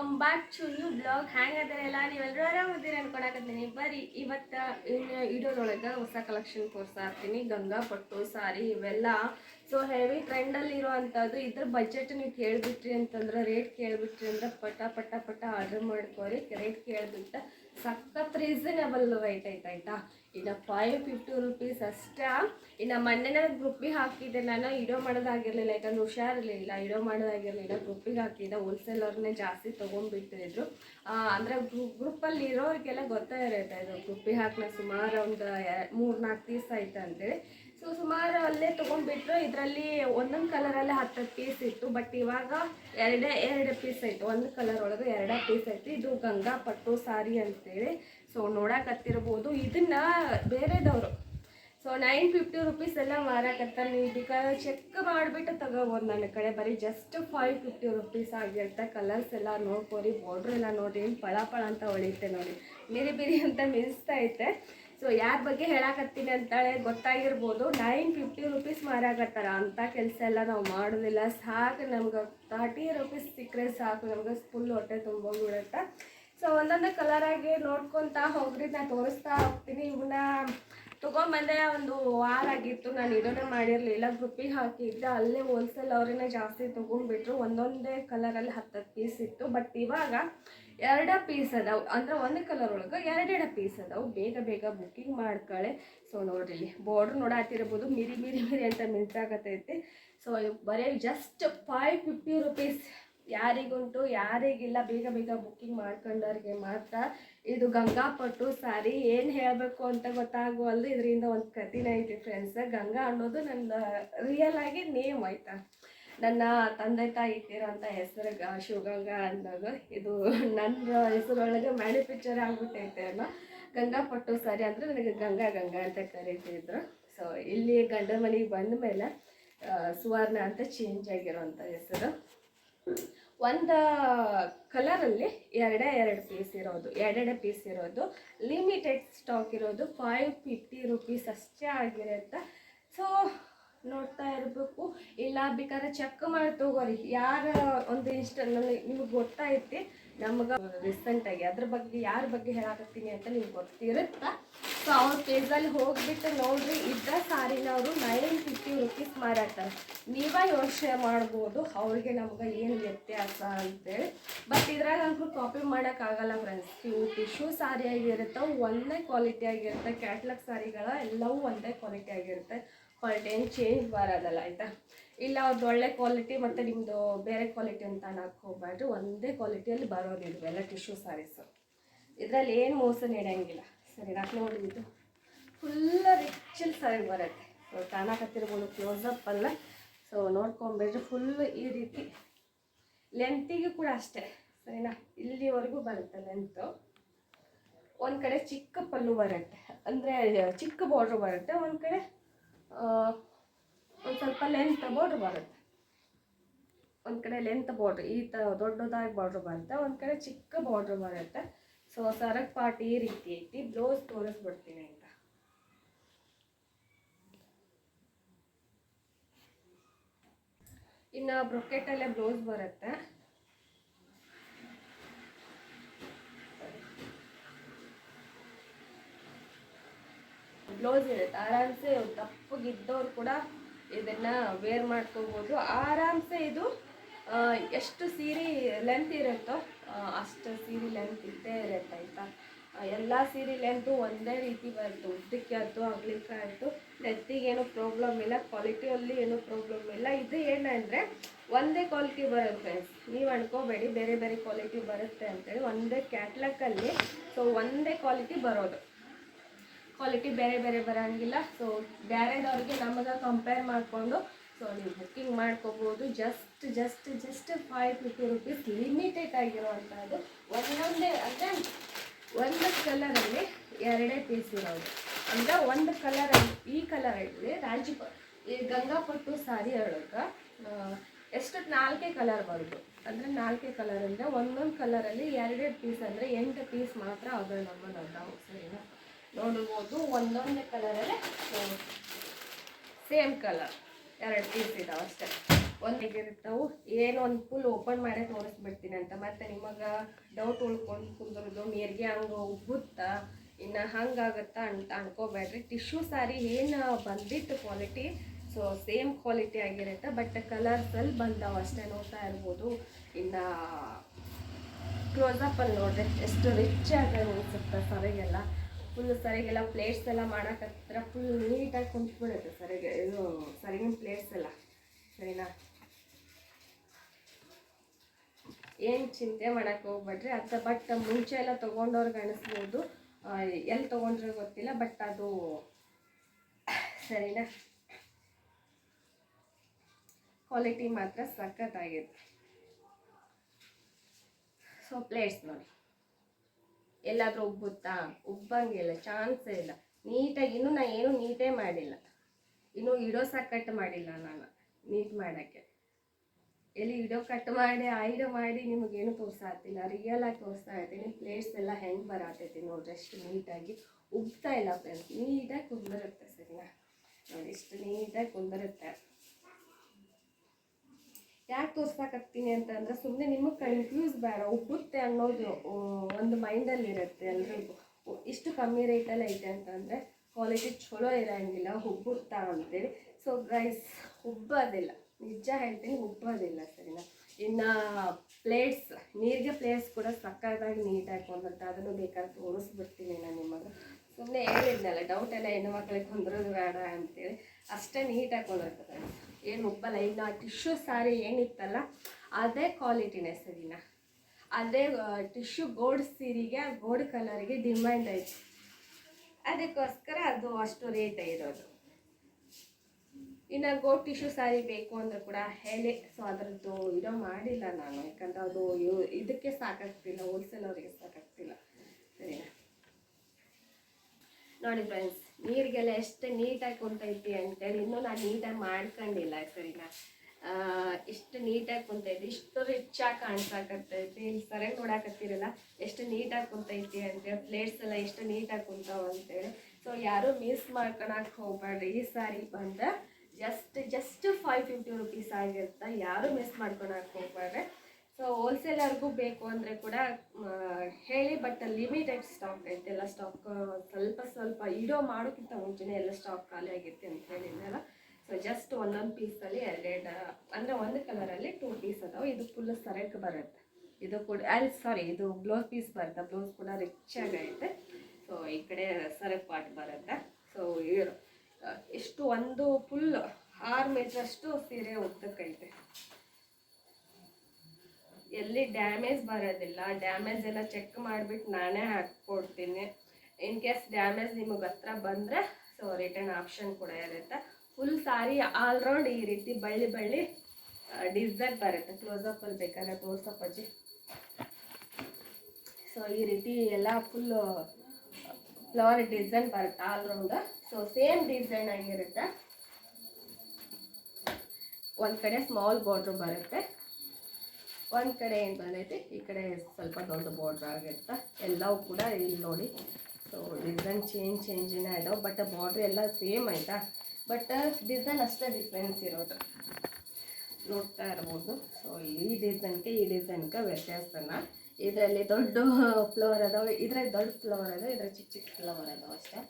Welcome back to new blog ಹ್ಯಾಂಗದಿರಲ್ಲ ನೀವೆಲ್ಲರೂ ಆರಾಮದಿರಿ ಅನ್ಕೊಳಕತ್ತೀನಿ. ಬರೀ ಇವತ್ತು ವಿಡಿಯೋದೊಳಗೆ ಹೊಸ ಕಲೆಕ್ಷನ್ ತೋರಿಸ್ತೀನಿ ಗಂಗಾ ಪಟ್ಟು, ಸಾರಿ ಇವೆಲ್ಲ. ಸೊ ಹೆವಿ ಟ್ರೆಂಡಲ್ಲಿ ಇರೋವಂಥದ್ದು ಇದ್ರ ಬಜೆಟ್ ನೀವು ಕೇಳಿಬಿಟ್ರಿ ಅಂತಂದ್ರೆ ರೇಟ್ ಕೇಳಿಬಿಟ್ರಿ ಅಂದ್ರೆ ಪಟ ಪಟ ಪಟ ಆರ್ಡರ್ ಮಾಡ್ಕೋರಿ. ರೇಟ್ ಕೇಳಿಬಿಟ್ಟು ಸಖತ್ ರೀಸನೇಬಲ್ ರೇಟ್ ಐತೆ, ಆಯ್ತಾ? ಇನ್ನು ಫೈವ್ ಫಿಫ್ಟಿ ರುಪೀಸ್ ಅಷ್ಟೇ. ಇನ್ನು ಮೊನ್ನೆ ನಾನು ಗ್ರೂಪಿಗೆ ಹಾಕಿದ್ದೆ ನಾನು. ಇಡೋ ಮಾಡೋದಾಗಿರಲಿಲ್ಲ, ಯಾಕಂದ್ರೆ ಹುಷಾರಿರಲಿಲ್ಲ. ಇಡೋ ಮಾಡೋದಾಗಿರಲಿಲ್ಲ ಗ್ರೂಪಿಗೆ ಹಾಕಿದ್ದೆ. ಹೋಲ್ಸೇಲರ್ನೇ ಜಾಸ್ತಿ ತೊಗೊಂಡ್ಬಿಟ್ಟಿದ್ರು. ಅಂದರೆ ಗ್ರೂಪ್ ಗ್ರೂಪಲ್ಲಿ ಇರೋರಿಗೆಲ್ಲ ಗೊತ್ತೇ ಇರುತ್ತೆ. ಇದು ಗ್ರೂಪಿಗೆ ಹಾಕಿ ಸುಮಾರು ಒಂದು ಮೂರು ನಾಲ್ಕು ದಿವಸ ಆಯ್ತು ಅಂತೇಳಿ ಸೊ ಸುಮಾರು ಅಲ್ಲೇ ತೊಗೊಂಡ್ಬಿಟ್ರು. ಇದರಲ್ಲಿ ಒಂದೊಂದು ಕಲರಲ್ಲಿ ಹತ್ತು ಪೀಸ್ ಇತ್ತು. ಬಟ್ ಇವಾಗ ಎರಡೇ, ಎರಡು ಪೀಸ್ ಐತೆ ಒಂದು ಕಲರ್ ಒಳಗೆ ಎರಡೇ ಪೀಸ್ ಐತಿ ಇದು ಗಂಗಾ ಪಟ್ಟು ಸಾರಿ ಅಂತೇಳಿ. ಸೊ ನೋಡಕತ್ತಿರ್ಬೋದು ಇದನ್ನ ಬೇರೆದವರು. ಸೊ ನೈನ್ ಫಿಫ್ಟಿ ರುಪೀಸ್ ಎಲ್ಲ ಮಾರಾಕತ್ತಾರೆ ನೀವು ಬೇಕಾದ್ರೆ ಚೆಕ್ ಮಾಡಿಬಿಟ್ಟು ತಗೋಬೋದು ನನ್ನ ಕಡೆ. ಬರೀ ಜಸ್ಟ್ ಫೈವ್ ಫಿಫ್ಟಿ ರುಪೀಸ್ ಆಗಿರುತ್ತೆ. ಕಲರ್ಸ್ ಎಲ್ಲ ನೋಡ್ಕೊರಿ. ಬಾರ್ಡ್ರ್ ಎಲ್ಲ ನೋಡಿರಿ ಪಳ ಪಳ ಅಂತ ಹೊಳಿತೆ ನೋಡಿ. ಬಿರಿ ಬಿರಿ ಅಂತ ಮಿನಿಸ್ತಾ ಐತೆ. ಸೊ ಯಾರ ಬಗ್ಗೆ ಹೇಳಕತ್ತೀನಿ ಅಂತಾಳೆ ಗೊತ್ತಾಗಿರ್ಬೋದು. ನೈನ್ ಫಿಫ್ಟಿ ರುಪೀಸ್ ಮಾರಾಕತ್ತಾರ. ಅಂಥ ಕೆಲಸ ಎಲ್ಲ ನಾವು ಮಾಡೋದಿಲ್ಲ. ಸಾಕು ನಮ್ಗೆ. ತರ್ಟಿ ರುಪೀಸ್ ಸಿಕ್ಕರೆ ಸಾಕು. ನಮ್ಗೆ ಫುಲ್ ಹೊಟ್ಟೆ ತುಂಬೋಗ್ಬಿಡುತ್ತೆ ಸೊ ಒಂದೊಂದೇ ಕಲರಾಗಿ ನೋಡ್ಕೊತ ಹೋಗ್ರಿ. ನಾನು ತೋರಿಸ್ತಾ ಹೋಗ್ತೀನಿ. ಇವನ್ನ ತೊಗೊಂಬಂದೆ ಒಂದು ವಾರ ಆಗಿತ್ತು. ನಾನು ಇದನ್ನೇ ಮಾಡಿರಲಿಲ್ಲ. ಗ್ರೂಪಿಗೆ ಹಾಕಿದ್ದೆ. ಅಲ್ಲೇ ಹೋಲ್ಸೇಲ್ ಅವರೇ ಜಾಸ್ತಿ ತೊಗೊಂಡ್ಬಿಟ್ರು. ಒಂದೊಂದೇ ಕಲರಲ್ಲಿ ಹತ್ತು ಪೀಸ್ ಇತ್ತು. ಬಟ್ ಇವಾಗ ಎರಡ ಪೀಸ್ ಅದಾವೆ. ಅಂದ್ರೆ ಒಂದು ಕಲರ್ ಒಳಗೆ ಎರಡೆರಡು ಪೀಸ್ ಅದಾವೆ. ಬೇಗ ಬೇಗ ಬುಕ್ಕಿಂಗ್ ಮಾಡ್ಕೊಳ್ಳೆ ಸೊ ನೋಡ್ರಿ ಬಾರ್ಡ್ರ್ ನೋಡಾತಿರ್ಬೋದು. ಮಿರಿ ಮಿರಿ ಮಿರಿ ಅಂತ ಮಿಂಚಾಕತೈತಿ ಸೊ ಬರೀ ಜಸ್ಟ್ ಫೈವ್ ಫಿಫ್ಟಿ ರುಪೀಸ್ ಯಾರಿಗುಂಟು, ಯಾರಿಗಿಲ್ಲ, ಬೇಗ ಬೇಗ ಬುಕ್ಕಿಂಗ್ ಮಾಡ್ಕೊಂಡವ್ರಿಗೆ ಮಾತ್ರ ಇದು ಗಂಗಾ ಪಟ್ಟು ಸಾರಿ ಏನು ಹೇಳಬೇಕು ಅಂತ ಗೊತ್ತಾಗುವಲ್ದು. ಇದರಿಂದ ಒಂದು ಕಥಿನ ಐತಿ ಫ್ರೆಂಡ್ಸ್ ಗಂಗಾ ಅನ್ನೋದು ನನ್ನ ರಿಯಲ್ ಆಗಿ ನೇಮ್ ಆಯ್ತಾ ನನ್ನ ತಂದೆ ತಾಯಿ ಇಟ್ಟಿರೋಂಥ ಹೆಸರು ಗ, ಶಿವಗಂಗಾ ಅಂದಾಗ ಇದು ನನ್ನ ಹೆಸರೊಳಗೆ ಮ್ಯಾನುಫ್ಯಾಕ್ಚರ್ ಆಗ್ಬಿಟ್ಟೈತೆ ಅಲ್ಲ ಗಂಗಾ ಪಟ್ಟು ಸಾರಿ ಅಂದರೆ ನನಗೆ ಗಂಗಾ ಗಂಗಾ ಅಂತ ಕರೀತಿದ್ರು. ಸೊ ಇಲ್ಲಿ ಗಂಡ ಮನೆಗೆ ಬಂದ ಮೇಲೆ ಸುವರ್ಣ ಅಂತ ಚೇಂಜ್ ಆಗಿರೋಂಥ ಹೆಸರು. ಒಂದು ಕಲರಲ್ಲಿ ಎರಡೇ ಎರಡು ಪೀಸ್ ಇರೋದು, ಎರಡೆರಡು ಪೀಸ್ ಇರೋದು. ಲಿಮಿಟೆಡ್ ಸ್ಟಾಕ್ ಇರೋದು ಫೈವ್ ಫಿಫ್ಟಿ ರುಪೀಸ್ ಅಷ್ಟೇ ಆಗಿರುತ್ತೆ. ಸೊ ನೋಡ್ತಾ ಇರಬೇಕು. ಇಲ್ಲ, ಬೇಕಾದ್ರೆ ಚೆಕ್ ಮಾಡಿ ತಗೋರಿ ಯಾರ ಒಂದು ಇಷ್ಟ ನನಗೆ ನಿಮ್ಗೆ ಗೊತ್ತೈತಿ ನಮ್ಗೆ ರೀಸೆಂಟಾಗಿ ಅದ್ರ ಬಗ್ಗೆ ಯಾರ ಬಗ್ಗೆ ಹೇಳಾಕತ್ತೀನಿ ಅಂತ ನಿಮ್ಗೆ ಗೊತ್ತಿರುತ್ತ? ಸೊ ಅವ್ರ ಪೇಜಲ್ಲಿ ಹೋಗ್ಬಿಟ್ಟು ನೋಡ್ರಿ ಇದ್ದ ಸಾರಿನ ಅವರು ನೈನ್ ಫಿಫ್ಟಿ ರುಪೀಸ್ ಮಾರಾಟ ನೀವೇ ಯೋಚನೆ ಮಾಡ್ಬೋದು, ಅವ್ರಿಗೆ ನಮ್ಗೆ ಏನು ವ್ಯತ್ಯಾಸ ಅಂತೇಳಿ. ಬಟ್ ಇದ್ರಾಗ ಅಂತೂ ಕಾಪಿ ಮಾಡೋಕ್ಕಾಗಲ್ಲ ಫ್ರೆಂಡ್ಸ್ ಇವು ಟಿಶ್ಯೂ ಸಾರಿ ಆಗಿರುತ್ತೆ, ಒಂದೇ ಕ್ವಾಲಿಟಿ ಆಗಿರುತ್ತೆ ಕ್ಯಾಟ್ಲಾಗ್ ಸಾರಿಗಳ ಎಲ್ಲವೂ ಒಂದೇ ಕ್ವಾಲಿಟಿ ಆಗಿರುತ್ತೆ. ಕ್ವಾಲಿಟಿ ಏನು ಚೇಂಜ್ ಬರೋದಲ್ಲ, ಆಯಿತಾ? ಇಲ್ಲ ಅವ್ರದ್ದು ಒಳ್ಳೆ ಕ್ವಾಲಿಟಿ ಮತ್ತು ನಿಮ್ಮದು ಬೇರೆ ಕ್ವಾಲಿಟಿ ಅಂತ ಅನ್ನಕ್ಕೆ ಹೋಗ್ಬಾರ್ದು ಒಂದೇ ಕ್ವಾಲಿಟಿಯಲ್ಲಿ ಬರೋದು ಇದು, ಎಲ್ಲ ಟಿಶ್ಯೂ ಸಾರೀಸು ಇದರಲ್ಲಿ ಏನು ಮೋಸ ನಡೆಯಂಗಿಲ್ಲ ಸರಿ ನೋಡಿ ಇದು. ಫುಲ್ಲ ರಿಚಲ್ ಸಾರಿ ಬರುತ್ತೆ. ಕಾಣಕತ್ತಿರ್ಬೋದು ಅಪ್ ಅಲ್ಲ. ಸೊ ನೋಡ್ಕೊಂಬಿಟ್ರೆ ಫುಲ್ ಈ ರೀತಿ. ಲೆಂತಿಗೂ ಕೂಡ ಅಷ್ಟೇ. ಸರಿನಾ? ಇಲ್ಲಿವರೆಗೂ ಬರುತ್ತೆ ಲೆಂತು ಒಂದು ಕಡೆ ಚಿಕ್ಕ ಪಲ್ಲು ಬರುತ್ತೆ. ಅಂದರೆ, ಚಿಕ್ಕ ಬಾರ್ಡ್ರು ಬರುತ್ತೆ. ಒಂದು ಕಡೆ ಒಂದು ಸ್ವಲ್ಪ ಲೆಂತ್ ಬಾರ್ಡ್ರ್ ಬರುತ್ತೆ. ಒಂದು ಕಡೆ ಲೆಂತ್ ಬಾರ್ಡ್ರ್ ಈ ತ ದೊಡ್ಡದಾಗಿ ಬಾರ್ಡ್ರ್ ಬರುತ್ತೆ. ಒಂದು ಕಡೆ ಚಿಕ್ಕ ಬಾರ್ಡ್ರ್ ಬರುತ್ತೆ. ಸೊ ಸರಕ್ ಪಾರ್ಟ್ ಈ ರೀತಿ ಐತಿ ಬ್ಲೌಸ್ ತೋರಿಸ್ಬಿಡ್ತೀನಿ ಅಂತ. ಇನ್ನು ಬ್ರೊಕೆಟಲ್ಲೇ ಬ್ಲೌಸ್ ಬರುತ್ತೆ. ಬ್ಲೌಸ್ ಇರುತ್ತೆ. ಆರಾಮ್ಸೆ ದಪ್ಪಗಿದ್ದವ್ರು ಕೂಡ ಇದನ್ನ ವೇರ್ ಮಾಡ್ಕೋಬೋದು. ಆರಾಮ್ಸೆ ಇದು ಎಷ್ಟು ಸೀರೆ ಲೆಂತ್ ಇರುತ್ತೋ ಅಷ್ಟು ಸೀರೆ ಲೆಂತ್ ಇದ್ದೇ ಇರುತ್ತೆ, ಆಯಿತಾ? ಎಲ್ಲ ಸೀರೆ ಲೆಂತು ಒಂದೇ ರೀತಿ ಬರುತ್ತೆ ಉದ್ದಕ್ಕೆ ಆಯಿತು ಅಗ್ಲಿಕ್ಕೆ ಆಯಿತು. ನೆತ್ತಿಗೆ ಏನೂ ಪ್ರಾಬ್ಲಮ್ ಇಲ್ಲ ಕ್ವಾಲಿಟಿಯಲ್ಲಿ ಏನೂ ಪ್ರಾಬ್ಲಮ್ ಇಲ್ಲ. ಇದು ಏನಂದರೆ, ಒಂದೇ ಕ್ವಾಲಿಟಿ ಬರುತ್ತೆ. ನೀವು ಅನ್ಕೋಬೇಡಿ, ಬೇರೆ ಬೇರೆ ಕ್ವಾಲಿಟಿ ಬರುತ್ತೆ ಅಂತೇಳಿ ಒಂದೇ ಕ್ಯಾಟ್ಲಾಗಲ್ಲಿ ಸೊ ಒಂದೇ ಕ್ವಾಲಿಟಿ ಬರೋದು. ಕ್ವಾಲಿಟಿ ಬೇರೆ ಬೇರೆ ಬರೋಂಗಿಲ್ಲ. ಸೊ ಬೇರೆದವ್ರಿಗೆ ನಮಗೆ ಕಂಪೇರ್ ಮಾಡಿಕೊಂಡು ಸೊ ನೀವು ಬುಕ್ಕಿಂಗ್ ಮಾಡ್ಕೋಬೋದು. Just just just five fifty rupees limited ಆಗಿರುವಂಥದ್ದು ಒಂದೊಂದೇ ಅಂದರೆ ಒಂದು ಕಲರಲ್ಲಿ ಎರಡೇ ಪೀಸ್ ಇರೋದು. ಅಂದರೆ ಒಂದು ಕಲರಲ್ಲಿ ಈ ಕಲರ್ ಕಲರಲ್ಲಿ ರಾಜಿ ಈ ಗಂಗಾಪಟ್ಟು ಸಾರಿ ಒಳಗೆ ಎಷ್ಟು ನಾಲ್ಕೇ ಕಲರ್ ಬರೋದು. ಅಂದರೆ ನಾಲ್ಕೇ ಕಲರ್ ಅಂದರೆ ಒಂದೊಂದು ಕಲರಲ್ಲಿ ಎರಡೆರಡು ಪೀಸ್ ಅಂದರೆ ಎಂಟು ಪೀಸ್ ಮಾತ್ರ ಅವೈಲಬಲ್ ಅದಾವೆ ಸರಿನಾ ನೋಡ್ಬೋದು, ಒಂದೊಂದೇ ಕಲರಲ್ಲಿ ಸೇಮ್ ಕಲರ್ ಎರಡು ಪೀಸ್ ಇದಾವೆ ಅಷ್ಟೇ. ಒಂದು ಹೇಗಿರ್ತಾವೆ ಏನು ಒಂದು ಫುಲ್ ಓಪನ್ ಮಾಡೇ ತೋರಿಸ್ಬಿಡ್ತೀನಿ ಅಂತ. ಮತ್ತೆ ನಿಮಗೆ ಡೌಟ್ ಉಳ್ಕೊಂಡು ಕುಂದ್ರದು ನೀರಿಗೆ ಹಂಗೆ ಉಬ್ಬುತ್ತಾ, ಇನ್ನು ಹಂಗಾಗುತ್ತಾ ಅಂತ ಅನ್ಕೋಬೇಡ್ರಿ. ಟಿಶ್ಯೂ ಸಾರಿ ಏನು ಬಂದಿತ್ತು ಕ್ವಾಲಿಟಿ ಸೊ ಸೇಮ್ ಕ್ವಾಲಿಟಿ ಆಗಿರುತ್ತೆ ಬಟ್ ಕಲರ್ಸಲ್ಲಿ ಬಂದಾವೆ ಅಷ್ಟೇ ನೋಡ್ತಾ ಇರ್ಬೋದು. ಇನ್ನು ಕ್ಲೋಸಪ್ಪಲ್ಲಿ ನೋಡ್ರಿ, ಎಷ್ಟು ರಿಚ್ ಆಗಿ ಅನಿಸುತ್ತೆ ಸರಿಗೆಲ್ಲ ಫುಲ್ ಸರಿಗೆಲ್ಲ ಪ್ಲೇಟ್ಸ್ ಎಲ್ಲ ಮಾಡೋಕತ್ರ ಫುಲ್ ನೀಟಾಗಿ ಕುಂತ್ಬಿಡುತ್ತೆ ಸರಿಗೆ, ಇದು ಸರಿಗಿನ ಪ್ಲೇಟ್ಸ್ ಎಲ್ಲ. ಸರಿನಾ? ಏನು ಚಿಂತೆ ಮಾಡಕ್ಕೆ ಹೋಗ್ಬೇಡ್ರಿ, ಅದು ಬಟ್ ಮುಂಚೆ ಎಲ್ಲ ತೊಗೊಂಡವ್ರಿಗೆ ಅನಿಸ್ಬೋದು. ಎಲ್ಲಿ ತೊಗೊಂಡ್ರೆ ಗೊತ್ತಿಲ್ಲ ಬಟ್ ಅದು ಸರಿನಾ? ಕ್ವಾಲಿಟಿ ಮಾತ್ರ ಸಖತ್ತಾಗಿದೆ ಸೊ ಪ್ಲೇಟ್ಸ್ ನೋಡಿ. ಎಲ್ಲಾದರೂ ಉಬ್ಬುತ್ತಾ? ಉಬ್ಬಂಗಿಲ್ಲ ಚಾನ್ಸೇ ಇಲ್ಲ. ನೀಟಾಗಿ ಇನ್ನೂ ನಾನು ಏನೂ ನೀಟೇ ಮಾಡಿಲ್ಲ. ಇನ್ನೂ ಇಡೋ ಸಹ ಕಟ್ ಮಾಡಿಲ್ಲ ನಾನು, ನೀಟ್ ಮಾಡೋಕ್ಕೆ. ಎಲ್ಲಿ ಇಡೋ ಕಟ್ ಮಾಡಿ ಐಡೋ ಮಾಡಿ ನಿಮಗೇನು ತೋರಿಸಾತಿಲ್ಲ ರಿಯಲ್ ಆಗಿ ತೋರಿಸ್ತಾ ಇರ್ತೀನಿ. ಪ್ಲೇಟ್ಸ್ ಎಲ್ಲ ಹೆಂಗೆ ಬರತೈತಿ ನೋಡ್ರಿ ಅಷ್ಟು ನೀಟಾಗಿ ಉಬ್ತಾ ಇಲ್ಲ ಫ್ರೆಂಡ್ಸ್ ನೀಟಾಗಿ ಕುಂದಿರುತ್ತೆ ಸರಿನಾ? ನೋಡಿ ಇಷ್ಟು ನೀಟಾಗಿ ಕುಂದಿರುತ್ತೆ. ಯಾಕೆ ತೋರ್ಸಾಕತ್ತೀನಿ ಅಂತಂದ್ರೆ ಸುಮ್ಮನೆ ನಿಮಗೆ ಕನ್ಫ್ಯೂಸ್ ಬೇಡ. ಉಬ್ಬುತ್ತೆ ಅನ್ನೋದು ಒಂದು ಮೈಂಡಲ್ಲಿ ಇರುತ್ತೆ ಎಲ್ರಿಗೂ. ಇಷ್ಟು ಕಮ್ಮಿ ರೇಟಲ್ಲಿ ಐತೆ ಅಂತಂದರೆ ಕ್ವಾಲಿಟಿ ಚಲೋ ಇರೋಂಗಿಲ್ಲ, ಉಬ್ಬುತ್ತಾ ಅಂತೇಳಿ. ಸೊ ಗೈಸ್ ಉಬ್ಬೋದಿಲ್ಲ. ನಿಜ ಹೇಳ್ತೀನಿ, ಉಬ್ಬೋದಿಲ್ಲ ಸರಿನಾ? ಇನ್ನು ಪ್ಲೇಟ್ಸ್ ನೀರಿಗೆ ಪ್ಲೇಟ್ಸ್ ಕೂಡ ಸಕ್ಕತ್ತಾಗಿ ನೀಟಾಗಿ ಕೊಂಡಿರುತ್ತೆ ಅದನ್ನು ಬೇಕಾದ್ರೆ ತೋರಿಸ್ಬಿಡ್ತೀನಿ ನಾನು ನಿಮಗೆ ಸುಮ್ಮನೆ ಹೇಳಿದ್ನಲ್ಲ ಡೌಟ್ ಎಲ್ಲ ಹೆಣ್ಣು ಮಕ್ಕಳಿಗೆ ಕುಂದ್ರೋದು ಬೇಡ ಅಂತೇಳಿ. ಅಷ್ಟೇ ನೀಟಾಗಿ ಕೊಂಡೋಗ್ತದೆ ಏನು ಉಬ್ಬಲ್ಲ, ಇನ್ನು ಟಿಶ್ಯೂ ಸಾರಿ ಏನಿತ್ತಲ್ಲ, ಅದೇ ಕ್ವಾಲಿಟಿನೇ ಸರಿನಾ ಅದೇ ಟಿಶ್ಯೂ ಗೋಲ್ಡ್ ಸೀರೆಗೆ ಗೋಲ್ಡ್ ಕಲರಿಗೆ ಡಿಮ್ಯಾಂಡ್ ಐತೆ ಅದಕ್ಕೋಸ್ಕರ ಅದು ಅಷ್ಟು ರೇಟ್ ಇರೋದು. ಇನ್ನು ಗೋಲ್ಡ್ ಟಿಶ್ಯೂ ಸಾರಿ ಬೇಕು ಅಂದರೆ ಕೂಡ ಹೇಳಿ. ಸೊ ಅದರದ್ದು ಇದೋ ಮಾಡಿಲ್ಲ ನಾನು. ಯಾಕಂದ್ರೆ ಅದು ಇದಕ್ಕೆ ಸಾಕಾಗ್ತಿಲ್ಲ ಹೋಲ್ಸೇಲ್ ಅವರಿಗೆ ಸಾಕಾಗ್ತಿಲ್ಲ. ಸರಿನಾ? ನೋಡಿ ಫ್ರೆಂಡ್ಸ್ ನೀರಿಗೆಲ್ಲ ಎಷ್ಟು ನೀಟಾಗಿ ಕುಂತೈತಿ ಅಂತೇಳಿ ಇನ್ನೂ ನಾನು ನೀಟಾಗಿ ಮಾಡ್ಕೊಂಡಿಲ್ಲ ಸರಿನಾ? ಆ, ಇಷ್ಟು ನೀಟಾಗಿ ಕುಂತೈತಿ ಇಷ್ಟು ರಿಚ್ ಆಗಿ ಕಾಣ್ಸಾಕತ್ತೈತಿ ಇಲ್ಲಿ ಸರಿಯಾಗಿ ನೋಡಾಕತ್ತಿರಲ್ಲ ಎಷ್ಟು ನೀಟಾಗಿ ಕುಂತೈತಿ ಅಂತೇಳಿ ಪ್ಲೇಟ್ಸ್ ಎಲ್ಲ ಎಷ್ಟು ನೀಟಾಗಿ ಕುಂತಾವ ಅಂತೇಳಿ. ಸೊ ಯಾರು ಮಿಸ್ ಮಾಡ್ಕೊಳಕ್ಕೆ ಹೋಗ್ಬೇಡ್ರಿ ಈ ಸಾರಿ ಬಂದ just just five fifty rupees ಆಗಿರುತ್ತೆ ಯಾರು ಮಿಸ್ ಮಾಡ್ಕೊಳಕ್ಕೆ ಹೋಗ್ಬೇಡ್ರಿ ಸೊ ಹೋಲ್ಸೇಲರ್ಗೂ ಬೇಕು ಅಂದರೆ ಕೂಡ ಹೇಳಿ ಬಟ್ ಲಿಮಿಟೆಡ್ ಸ್ಟಾಕ್ ಐತೆ ಎಲ್ಲ ಸ್ಟಾಕ್ ಸ್ವಲ್ಪ ಸ್ವಲ್ಪ ಇಡೋ ಮಾಡೋಕ್ಕಿಂತ ಮುಂಚೆನೇ ಎಲ್ಲ ಸ್ಟಾಕ್ ಖಾಲಿ ಆಗಿರುತ್ತೆ ಅಂತ ಹೇಳಿದ್ನಲ್ಲ. ಸೊ ಜಸ್ಟ್ ಒಂದೊಂದು ಪೀಸಲ್ಲಿ ಎರಡೆರಡು ಅಂದರೆ ಒಂದು ಕಲರಲ್ಲಿ ಟೂ ಪೀಸ್ ಅದಾವೆ. ಇದು ಫುಲ್ ಸರಕ್ ಬರುತ್ತೆ. ಇದು ಕೂಡ ಅಲ್ಲಿ ಸಾರಿ ಇದು ಬ್ಲೌಸ್ ಪೀಸ್ ಬರುತ್ತೆ. ಬ್ಲೌಸ್ ಕೂಡ ರಿಚ್ ಆಗೈತೆ ಸೊ ಈ ಕಡೆ ಸರಕ್ ಪಾರ್ಟ್ ಬರುತ್ತೆ. ಸೊ ಎಷ್ಟು ಒಂದು ಫುಲ್ ಆರು ಮೀಟ್ರಷ್ಟು ಸೀರೆ ಉದ್ದಕ್ಕೈತೆ ಎಲ್ಲಿ ಡ್ಯಾಮೇಜ್ ಬರೋದಿಲ್ಲ. ಡ್ಯಾಮೇಜ್ ಎಲ್ಲ ಚೆಕ್ ಮಾಡಿಬಿಟ್ಟು ನಾನೇ ಹಾಕ್ಕೊಡ್ತೀನಿ. ಇನ್ ಕೇಸ್ ಡ್ಯಾಮೇಜ್ ನಿಮಗೆ ಹತ್ರ ಬಂದರೆ, ಸೊ ರಿಟರ್ನ್ ಆಪ್ಷನ್ ಕೂಡ ಇರುತ್ತೆ. ಫುಲ್ ಸಾರಿ ಆಲ್ರೌಂಡ್ ಈ ರೀತಿ ಬಳ್ಳಿ ಬಳ್ಳಿ ಡಿಸೈನ್ ಬರುತ್ತೆ. ಕ್ಲೋಸಪ್ಪಲ್ಲಿ ಬೇಕಾದ್ರೆ ತೋರ್ಸಪ್ಪ ಅಜ್ಜಿ ಸೊ ಈ ರೀತಿ ಎಲ್ಲ ಫುಲ್ಲು ಫ್ಲವರ್ ಡಿಸೈನ್ ಬರುತ್ತೆ all round. So same design ಆಗಿರುತ್ತೆ. ಒಂದು ಕಡೆ ಸ್ಮಾಲ್ ಬಾರ್ಡ್ರ್ ಬರುತ್ತೆ. ಒಂದು ಕಡೆ ಏನು ಬಂದೈತಿ ಈ ಕಡೆ ಸ್ವಲ್ಪ ದೊಡ್ಡ ಬಾರ್ಡ್ರ್ ಆಗಿರುತ್ತೆ. ಎಲ್ಲವೂ ಕೂಡ ಇಲ್ಲಿ ನೋಡಿ. ಸೊ ಡಿಸೈನ್ ಚೇಂಜ್ ಚೇಂಜಿನೇ ಇದಾವೆ ಬಟ್ ಬಾರ್ಡ್ರ್ ಎಲ್ಲ ಸೇಮ್ ಆಯಿತಾ ಬಟ್ ಡಿಸೈನ್ ಅಷ್ಟೇ ಡಿಫ್ರೆನ್ಸ್ ಇರೋದು. ನೋಡ್ತಾ ಇರ್ಬೋದು. ಸೊ ಈ ಡಿಸೈನ್ಗೆ ಈ ಡಿಸೈನ್ಗೆ ವ್ಯತ್ಯಾಸನ. ಇದರಲ್ಲಿ ದೊಡ್ಡ ಫ್ಲವರ್ ಅದಾವೆ ಇದ್ರಲ್ಲಿ ದೊಡ್ಡ ಫ್ಲವರ್ ಅದಾವೆ ಇದ್ರಲ್ಲಿ ಚಿಕ್ಕ ಚಿಕ್ಕ ಫ್ಲವರ್ ಅದಾವೆ ಅಷ್ಟೇ.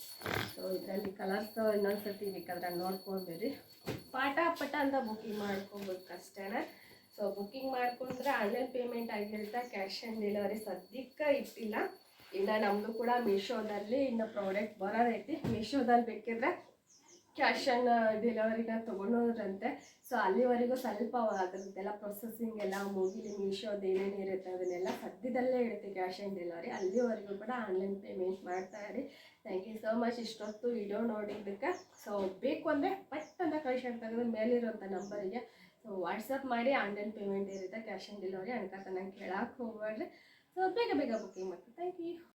ಸೊ ಇದರಲ್ಲಿ ಕಲರ್ಸ್ ಇನ್ನೊಂದು ಸರ್ತಿ ಬೇಕಾದ್ರೆ ನೋಡ್ಕೊಳ್ಬೇಡಿ. ಪಾಠ ಪಟ ಅಂತ ಬುಕ್ಕಿಂಗ್ ಮಾಡ್ಕೊಬೇಕು ಅಷ್ಟೇ ಸೊ ಬುಕ್ಕಿಂಗ್ ಮಾಡ್ಕೊಂಡ್ರೆ ಆನ್ಲೈನ್ ಪೇಮೆಂಟ್ ಆಗಿರ್ತಾ ಕ್ಯಾಶ್ ಆನ್ ಡೆಲಿವರಿ ಸದ್ಯಕ್ಕೆ ಇಟ್ಟಿಲ್ಲ. ಇನ್ನು ನಮ್ಮದು ಕೂಡ ಮೀಶೋದಲ್ಲಿ ಇನ್ನು ಪ್ರಾಡಕ್ಟ್ ಬರೋದೈತಿ. ಮೀಶೋದಲ್ಲಿ ಬೇಕಿದ್ರೆ ಕ್ಯಾಶ್ ಆನ್ ಡೆಲಿವರಿನ ತೊಗೊಂಡೋದ್ರಂತೆ. ಸೊ ಅಲ್ಲಿವರೆಗೂ ಸ್ವಲ್ಪ ಅದರದ್ದೆಲ್ಲ ಪ್ರೊಸೆಸಿಂಗ್ ಎಲ್ಲ ಮುಗಿಲಿ ಮೀಶೋದು ಏನೇನು ಇರುತ್ತೆ ಅದನ್ನೆಲ್ಲ ಸದ್ಯದಲ್ಲೇ ಇರುತ್ತೆ ಕ್ಯಾಶ್ ಆನ್ ಡೆಲಿವರಿ ಅಲ್ಲಿವರೆಗೂ ಕೂಡ ಆನ್ಲೈನ್ ಪೇಮೆಂಟ್ ಮಾಡ್ತಾ ಇರಿ. ಥ್ಯಾಂಕ್ ಯು ಸೋ ಮಚ್ ಇಷ್ಟೊತ್ತು ವಿಡಿಯೋ ನೋಡಿದ್ದಕ್ಕೆ. ಸೊ ಬೇಕು ಅಂದರೆ ಪಟ್ ಅಂತ ಕಳಿಸ್ಕೊಂಡು ತೆಗೆದು ಮೇಲಿರೋಂಥ ನಂಬರಿಗೆ ಸೊ ವಾಟ್ಸಪ್ ಮಾಡಿ ಆನ್ಲೈನ್ ಪೇಮೆಂಟ್ ಇರುತ್ತೆ ಕ್ಯಾಶ್ ಆನ್ ಡೆಲಿವರಿ ಅನ್ಕತನ ಕೇಳಕ್ಕೆ ಹೋಗ್ಬೇಡ್ರಿ ಸೊ ಬೇಗ ಬೇಗ ಬುಕ್ಕಿಂಗ್ ಮಾಡ್ತೀನಿ ಥ್ಯಾಂಕ್ ಯು